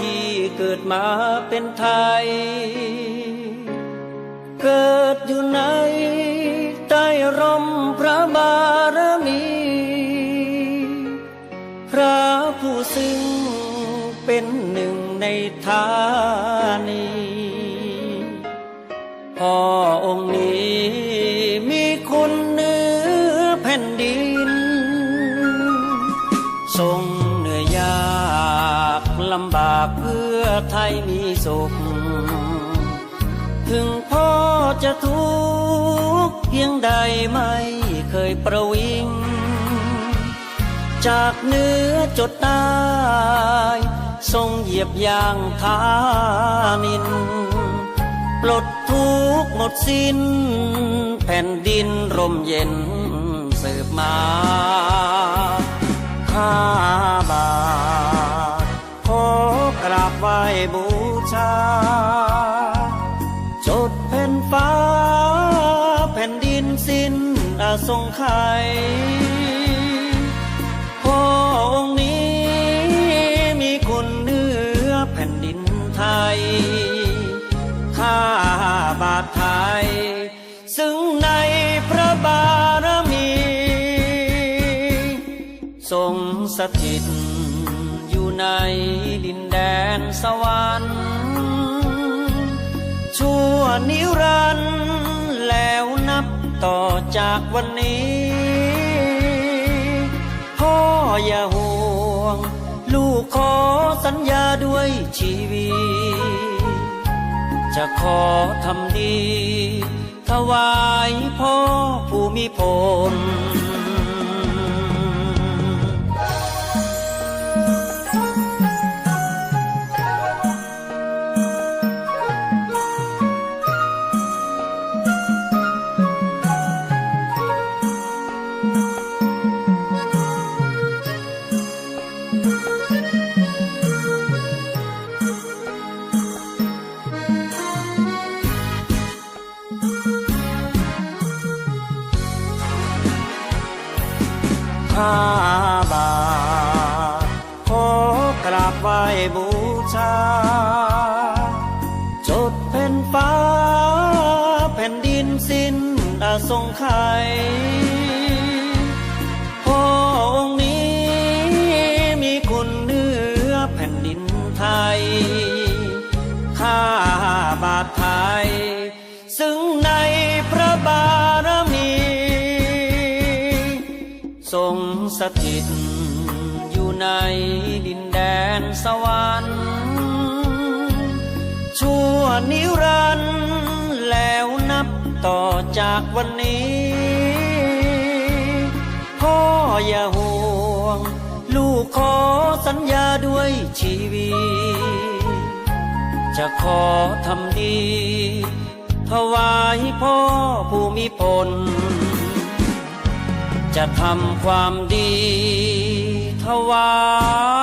ที่เกิดมาเป็นไทย เกิดอยู่ในใต้ร่มพระบารมี พระผู้ซึ่งเป็นหนึ่งในธานีพ่อองค์นี้มีคุณเนื้อแผ่นดินทรง ลำบากเพื่อไทยมีสุข ถึงพ่อจะทุกข์เพียงใดไม่เคยประวิง จากเนื้อจดใต้ทรงเหยียบย่างทานิน ปลดทุกข์หมดสิ้น แผ่นดินร่มเย็นเสิบมา ไขยพ่อองค์นี้มีคุณเนื้อแผ่นดินไทย ข้าบาทไทย ซึ่งในพระบารมี ทรงสถิตอยู่ในดินแดนสวรรค์ชั่วนิรันดร จากวันนี้ พ่ออย่าห่วง ลูกขอสัญญาด้วยชีวิต จะขอทำดี ถวายพ่อผู้มีพล ข้าบาท ขอกราบไหว้บูชา จดแผ่นฟ้า แผ่นดินสิ้นอาสงไขย สถิต อยู่ในดินแดนสวรรค์ชั่วนิรันดร์แล้วนับต่อจากวันนี้พ่ออย่าห่วง ลูกขอสัญญาด้วยชีวิต จะขอทำดีถวายพ่อผู้มีพล จะทำความดีถวาย